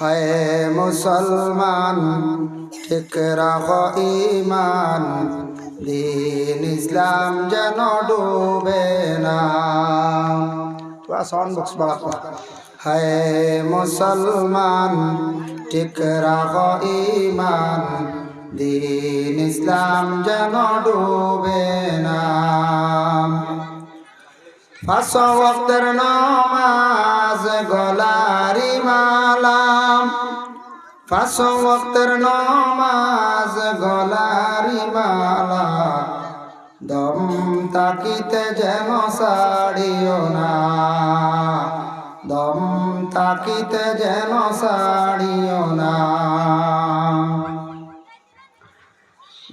হায় মুসলমান, ঠিক রাখ ইমান দিন ইসলাম যেন ডুবে না। সাউন্ড হায় মুসলমান, ঠিক রাখ ইমান দিন ইসলাম যেন ডুবে না। পাঁচ নমাজ, গলারি মালাম ওয়াক্তের নমাজ গলারি মালা, দম তাকিতে যেন সাড়িও না। দম তাকিতে যেন সাড়িও না।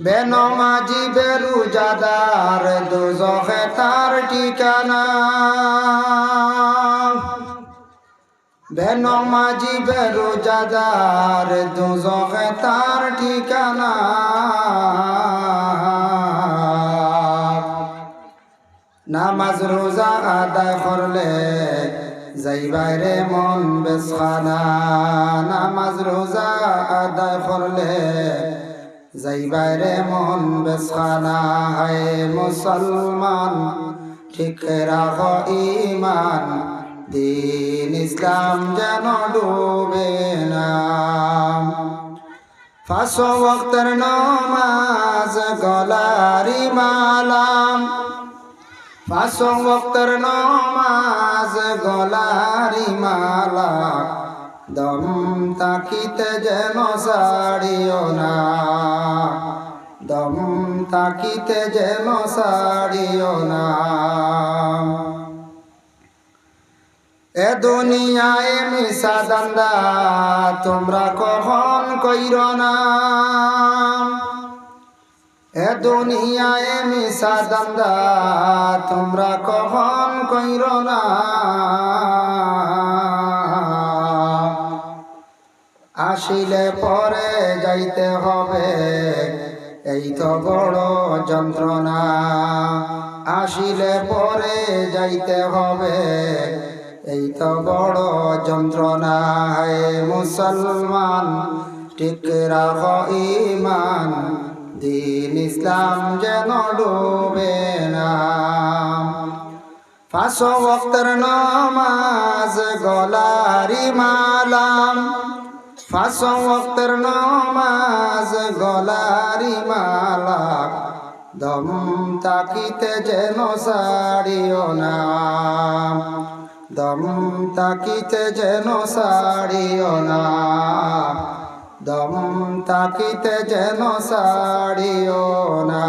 বেনমাজি বেরু জাদার দুজখে তার ঠিকানা। বেনমাজি বেরু জাদার দুজখে তার ঠিকানা। নামাজ রোজা আদায় করলে যাইবারে মন বেসখানা। নামাজ রোজা আদায় করলে যাইবারে মন বেসখানা। হয় মুসলমান, ঠিক রাখ ইমান। দিন ইসলাম যেন ডুবে না। ফাঁস ওয়াক্তের নমাজ গলারি মালাম পাঁচ ওয়াক্তের নমাজ গলারি মালা। দম তাকিতে যেন সাড়িও না। দম তাকিতে যেন সাড়িও না। এ দুনিয়ায় মিশা দান্দা, তোমরা কখন কইর না? এ দুনিয়ায় মিশা দান্দা, তোমরা কখন কইর না? আসিলে পরে যাইতে হবে, এই তো বড় যন্ত্রণা। আসিলে পরে যাইতে হবে এই তো বড় যন্ত্রণা হে মুসলমান, ঠিক রাখ ইমান দিন ইসলাম যেন ডুবে না। পাঁচ ওয়াক্তের নমাজ গলারি মালাম পাঁচ ওয়াক্তের নমাজ গলারি মালা। দম তাকিতে যেন সাড়িও না। দম তাকিতে যেন সারিও না। দম তাকিতে যেন সারিও না।